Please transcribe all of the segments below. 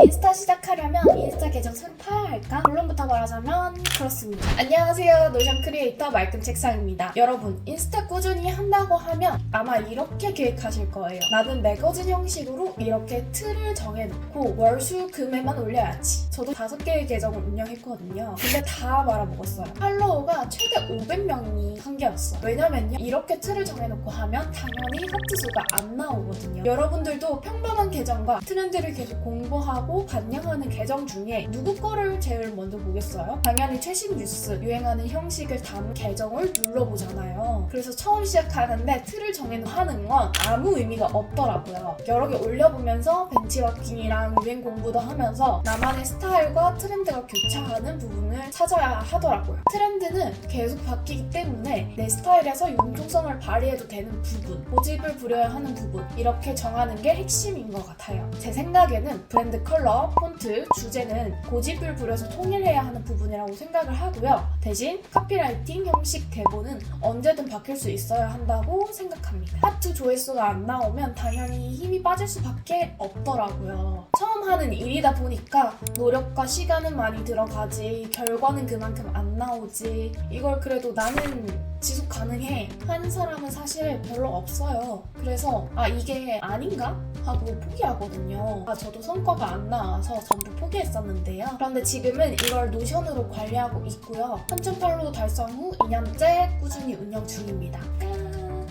인스타 시작하려면 인스타 계정 새로 파야 할까? 결론부터 말하자면 그렇습니다. 안녕하세요. 노션 크리에이터 말끔 책상입니다. 여러분, 인스타 꾸준히 한다고 하면 아마 이렇게 계획하실 거예요. 나는 매거진 형식으로 이렇게 틀을 정해놓고 월수 금에만 올려야지. 저도 다섯 개의 계정을 운영했거든요. 근데 다 말아먹었어요. 팔로워가 최대 500명이 한계였어. 왜냐면요. 이렇게 틀을 정해놓고 하면 당연히 하트 수가 안 나오거든요. 여러분들도 평범한 계정과 트렌드를 계속 공부하고 반영하는 계정 중에 누구 거를 제일 먼저 보겠어요? 당연히 최신 뉴스, 유행하는 형식을 담은 계정을 눌러보잖아요. 그래서 처음 시작하는데 틀을 정해놓고 하는 건 아무 의미가 없더라고요. 여러 개 올려보면서 벤치마킹이랑 유행 공부도 하면서 나만의 스타일과 트렌드가 교차하는 부분을 찾아야 하더라고요. 트렌드는 계속 바뀌기 때문에 내 스타일에서 융통성을 발휘해도 되는 부분, 고집을 부려야 하는 부분 이렇게 정하는 게 핵심인 것 같아요. 제 생각에는 브랜드 컬 러, 폰트, 주제는 고집을 부려서 통일해야 하는 부분이라고 생각을 하고요. 대신 카피라이팅, 형식, 대본은 언제든 바뀔 수 있어야 한다고 생각합니다. 하트 조회수가 안 나오면 당연히 힘이 빠질 수밖에 없더라고요. 처음 하는 일이다 보니까 노력과 시간은 많이 들어가지 결과는 그만큼 안 나오지 이걸 그래도 나는 지속 가능해 하는 사람은 사실 별로 없어요. 그래서 아 이게 아닌가 하고 포기하거든요. 아 저도 성과가 안 나와서 전부 포기했었는데요. 그런데 지금은 이걸 노션으로 관리하고 있고요. 3,800 달성 후 2년째 꾸준히 운영 중입니다.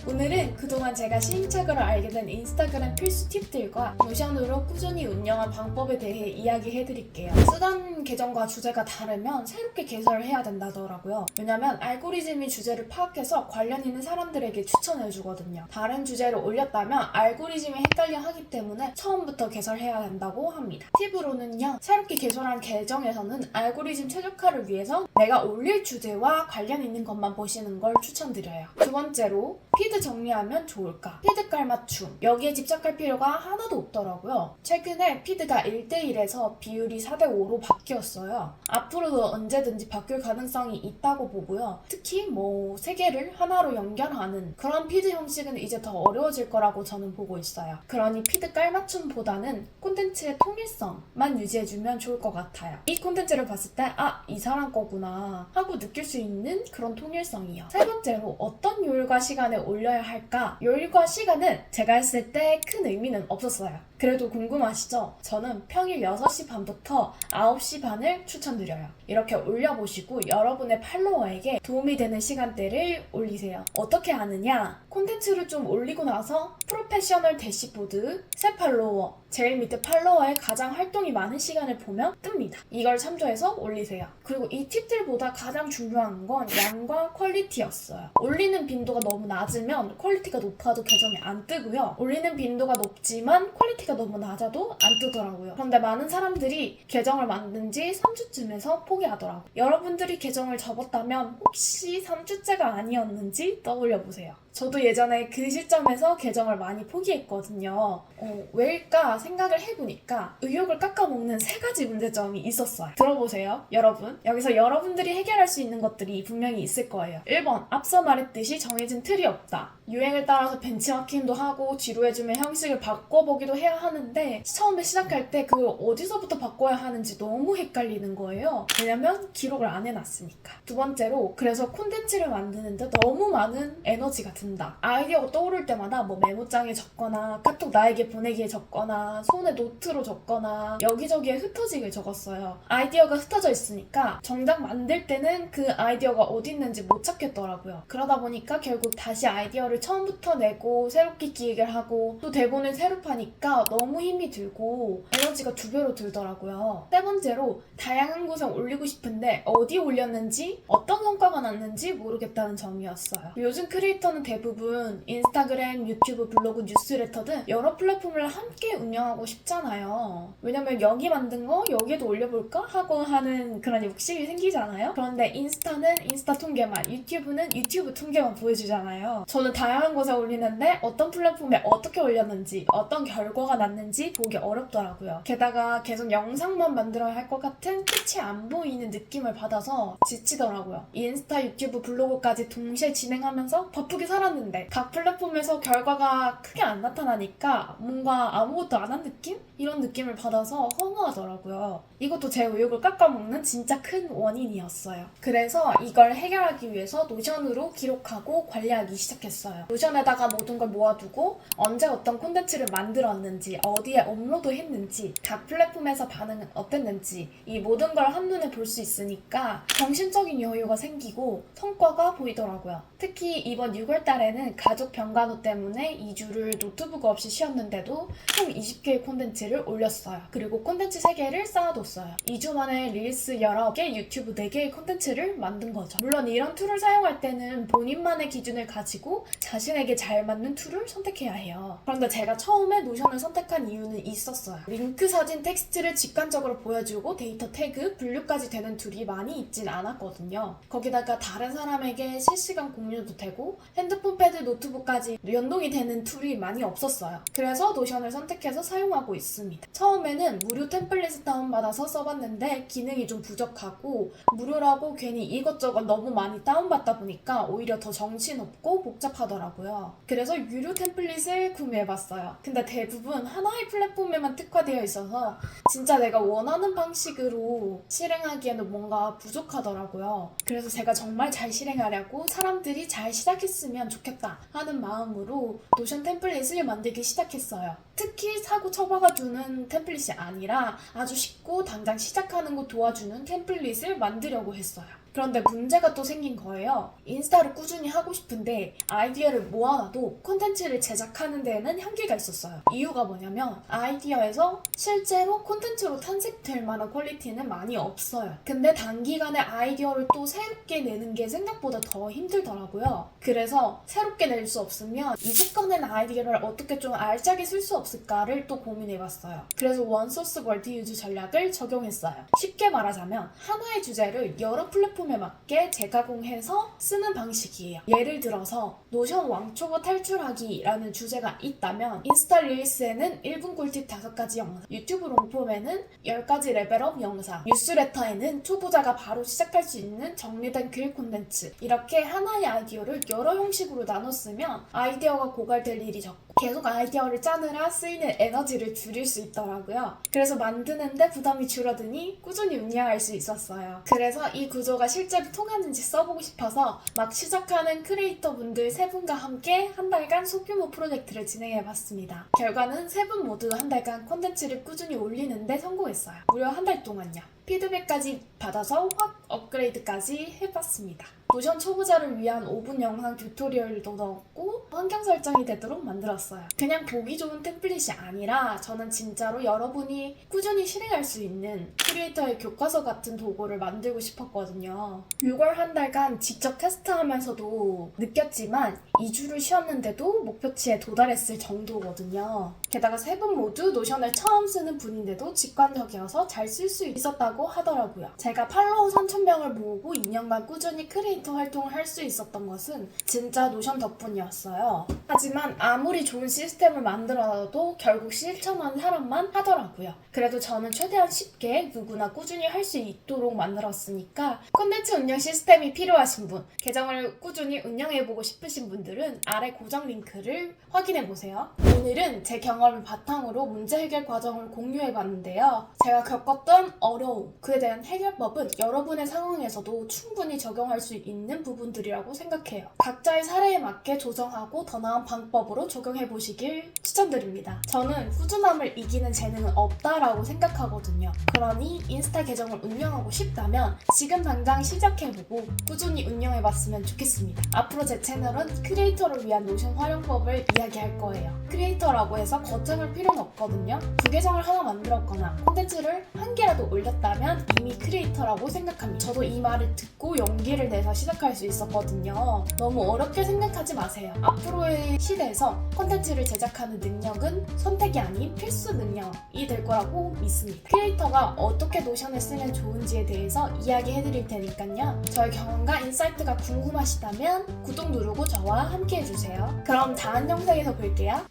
오늘은 그동안 제가 시행착오를 알게 된 인스타그램 필수 팁들과 노션으로 꾸준히 운영한 방법에 대해 이야기해드릴게요. 쓰던 계정과 주제가 다르면 새롭게 개설을 해야 된다더라고요. 왜냐면 알고리즘이 주제를 파악해서 관련 있는 사람들에게 추천해 주거든요. 다른 주제를 올렸다면 알고리즘이 헷갈려 하기 때문에 처음부터 개설해야 한다고 합니다. 팁으로는요, 새롭게 개설한 계정에서는 알고리즘 최적화를 위해서 내가 올릴 주제와 관련 있는 것만 보시는 걸 추천드려요. 두 번째로 피드 정리하면 좋을까? 피드 깔맞춤. 여기에 집착할 필요가 하나도 없더라고요. 최근에 피드가 1대1에서 비율이 4대5로 바뀌 었어요. 앞으로도 언제든지 바뀔 가능성이 있다고 보고요. 특히 뭐 세 개를 하나로 연결하는 그런 피드 형식은 이제 더 어려워질 거라고 저는 보고 있어요. 그러니 피드 깔맞춤보다는 콘텐츠의 통일성만 유지해주면 좋을 것 같아요. 이 콘텐츠를 봤을 때 아, 이 사람 거구나 하고 느낄 수 있는 그런 통일성이요. 세 번째로 어떤 요일과 시간에 올려야 할까? 요일과 시간은 제가 했을 때 큰 의미는 없었어요. 그래도 궁금하시죠? 저는 평일 6시 반부터 9시 반을 추천드려요. 이렇게 올려보시고 여러분의 팔로워에게 도움이 되는 시간대를 올리세요. 어떻게 하느냐? 콘텐츠를 좀 올리고 나서 프로페셔널 대시보드, 새 팔로워, 제일 밑에 팔로워의 가장 활동이 많은 시간을 보면 뜹니다. 이걸 참조해서 올리세요. 그리고 이 팁들보다 가장 중요한 건 양과 퀄리티였어요. 올리는 빈도가 너무 낮으면 퀄리티가 높아도 계정이 안 뜨고요. 올리는 빈도가 높지만 퀄리티가 너무 낮아도 안 뜨더라고요. 그런데 많은 사람들이 계정을 만든 지 3주쯤에서 포기하더라고요. 여러분들이 계정을 접었다면 혹시 3주째가 아니었는지 떠올려 보세요. 저도 예전에 그 시점에서 계정을 많이 포기했거든요. 어, 왜일까 생각을 해보니까 의욕을 깎아먹는 세 가지 문제점이 있었어요. 들어보세요, 여러분. 여기서 여러분들이 해결할 수 있는 것들이 분명히 있을 거예요. 1번, 앞서 말했듯이 정해진 틀이 없다. 유행을 따라서 벤치마킹도 하고 지루해지면 형식을 바꿔보기도 해야 하는데 처음에 시작할 때 그걸 어디서부터 바꿔야 하는지 너무 헷갈리는 거예요. 왜냐면 기록을 안 해놨으니까. 두 번째로 그래서 콘텐츠를 만드는데 너무 많은 에너지가 든다. 아이디어가 떠오를 때마다 뭐 메모장에 적거나 카톡 나에게 보내기에 적거나 손에 노트로 적거나 여기저기에 흩어지게 적었어요. 아이디어가 흩어져 있으니까 정작 만들 때는 그 아이디어가 어디 있는지 못 찾겠더라고요. 그러다 보니까 결국 다시 아이디어를 처음부터 내고 새롭게 기획을 하고 또 대본을 새로 파니까 너무 힘이 들고 에너지가 두 배로 들더라고요. 세 번째로 다양한 곳에 올리고 싶은데 어디 올렸는지 어떤 성과가 났는지 모르겠다는 점이었어요. 요즘 크리에이터는 대부분 인스타그램, 유튜브, 블로그, 뉴스레터 등 여러 플랫폼을 함께 운영하고 싶잖아요. 왜냐면 여기 만든 거 여기에도 올려볼까 하고 하는 그런 욕심이 생기잖아요. 그런데 인스타는 인스타 통계만, 유튜브는 유튜브 통계만 보여주잖아요. 저는 다양한 곳에 올리는데 어떤 플랫폼에 어떻게 올렸는지, 어떤 결과가 났는지 보기 어렵더라고요. 게다가 계속 영상만 만들어야 할 것 같은 끝이 안 보이는 느낌을 받아서 지치더라고요. 인스타, 유튜브, 블로그까지 동시에 진행하면서 바쁘게 살았는데 각 플랫폼에서 결과가 크게 안 나타나니까 뭔가 아무것도 안한 느낌? 이런 느낌을 받아서 허무하더라고요. 이것도 제 의욕을 깎아먹는 진짜 큰 원인이었어요. 그래서 이걸 해결하기 위해서 노션으로 기록하고 관리하기 시작했어요. 노션에다가 모든 걸 모아두고 언제 어떤 콘텐츠를 만들었는지, 어디에 업로드 했는지, 각 플랫폼에서 반응은 어땠는지 이 모든 걸 한눈에 볼 수 있으니까 정신적인 여유가 생기고 성과가 보이더라고요. 특히 이번 6월 달에는 가족 병간호 때문에 2주를 노트북 없이 쉬었는데도 총 20 개의 콘텐츠를 올렸어요. 그리고 콘텐츠 3개를 쌓아뒀어요. 2주 만에 릴스 19개, 유튜브 4개의 콘텐츠를 만든 거죠. 물론 이런 툴을 사용할 때는 본인만의 기준을 가지고 자신에게 잘 맞는 툴을 선택해야 해요. 그런데 제가 처음에 노션을 선택한 이유는 있었어요. 링크 사진 텍스트를 직관적으로 보여주고 데이터 태그, 분류까지 되는 툴이 많이 있진 않았거든요. 거기다가 다른 사람에게 실시간 공유도 되고 핸드폰 패드 노트북까지 연동이 되는 툴이 많이 없었어요. 그래서 노션을 선택해서 사용하고 있습니다. 처음에는 무료 템플릿을 다운받아서 써봤는데 기능이 좀 부족하고 무료라고 괜히 이것저것 너무 많이 다운받다 보니까 오히려 더 정신없고 복잡하더라고요. 그래서 유료 템플릿을 구매해봤어요. 근데 대부분 하나의 플랫폼에만 특화되어 있어서 진짜 내가 원하는 방식으로 실행하기에는 뭔가 부족하더라고요. 그래서 제가 정말 잘 실행하려고 사람들이 잘 시작했으면 좋겠다 하는 마음으로 노션 템플릿을 만들기 시작했어요. 특히 사고 처박아주는 템플릿이 아니라 아주 쉽고 당장 시작하는 거 도와주는 템플릿을 만들려고 했어요. 그런데 문제가 또 생긴 거예요. 인스타를 꾸준히 하고 싶은데 아이디어를 모아놔도 콘텐츠를 제작하는 데에는 한계가 있었어요. 이유가 뭐냐면 아이디어에서 실제로 콘텐츠로 탄생될 만한 퀄리티는 많이 없어요. 근데 단기간에 아이디어를 또 새롭게 내는 게 생각보다 더 힘들더라고요. 그래서 새롭게 낼 수 없으면 이제꺼낸 아이디어를 어떻게 좀 알짜게 쓸 수 없을까를 또 고민해봤어요. 그래서 원소스 멀티 유즈 전략을 적용했어요. 쉽게 말하자면 하나의 주제를 여러 플랫폼 에 맞게 재가공해서 쓰는 방식이에요. 예를 들어서 노션 왕초보 탈출하기라는 주제가 있다면 인스타 릴스에는 1분 꿀팁 5가지 영상, 유튜브 롱폼에는 10가지 레벨업 영상, 뉴스레터에는 초보자가 바로 시작할 수 있는 정리된 글 콘텐츠 이렇게 하나의 아이디어를 여러 형식으로 나눠 쓰면 아이디어가 고갈될 일이 적고 계속 아이디어를 짜느라 쓰이는 에너지를 줄일 수 있더라고요. 그래서 만드는데 부담이 줄어드니 꾸준히 운영할 수 있었어요. 그래서 이 구조가 실제로 통하는지 써보고 싶어서 막 시작하는 크리에이터 분들 세 분과 함께 한 달간 소규모 프로젝트를 진행해봤습니다. 결과는 세 분 모두 한 달간 콘텐츠를 꾸준히 올리는데 성공했어요. 무려 한 달 동안요. 피드백까지 받아서 확 업그레이드까지 해봤습니다. 노션 초보자를 위한 5분 영상 튜토리얼도 넣었고 환경 설정이 되도록 만들었어요. 그냥 보기 좋은 템플릿이 아니라 저는 진짜로 여러분이 꾸준히 실행할 수 있는 크리에이터의 교과서 같은 도구를 만들고 싶었거든요. 6월 한 달간 직접 테스트하면서도 느꼈지만 2주를 쉬었는데도 목표치에 도달했을 정도거든요. 게다가 세 분 모두 노션을 처음 쓰는 분인데도 직관적이어서 잘 쓸 수 있었다고 하더라고요. 제가 팔로워 3,000명을 모으고 2년간 꾸준히 크리에이터 활동을 할 수 있었던 것은 진짜 노션 덕분이었어요. 하지만 아무리 좋은 시스템을 만들어도 결국 실천한 사람만 하더라고요. 그래도 저는 최대한 쉽게 누구나 꾸준히 할 수 있도록 만들었으니까 콘텐츠 운영 시스템이 필요하신 분, 계정을 꾸준히 운영해보고 싶으신 분들은 아래 고정 링크를 확인해보세요. 오늘은 제 경험을 바탕으로 문제 해결 과정을 공유해봤는데요. 제가 겪었던 어려움, 그에 대한 해결법은 여러분의 상황에서도 충분히 적용할 수 있는 부분들이라고 생각해요. 각자의 사례에 맞게 조정하고 더 나은 방법으로 적용해 보시길 추천드립니다. 저는 꾸준함을 이기는 재능은 없다라고 생각하거든요. 그러니 인스타 계정을 운영하고 싶다면 지금 당장 시작해보고 꾸준히 운영해 봤으면 좋겠습니다. 앞으로 제 채널은 크리에이터를 위한 노션 활용법을 이야기할 거예요. 크리에이터라고 해서 거점을 필요는 없거든요. 부계정을 하나 만들었거나 콘텐츠를 한 개라도 올렸다면 이미 크리에이터라고 생각합니다. 저도 이 말을 듣고 용기를 내서 시작할 수 있었거든요. 너무 어렵게 생각하지 마세요. 앞으로의 시대에서 콘텐츠를 제작하는 능력은 선택이 아닌 필수 능력이 될 거라고 믿습니다. 크리에이터가 어떻게 노션을 쓰면 좋은지에 대해서 이야기해 드릴 테니까요. 저의 경험과 인사이트가 궁금하시다면 구독 누르고 저와 함께 해주세요. 그럼 다음 영상에서 볼게요.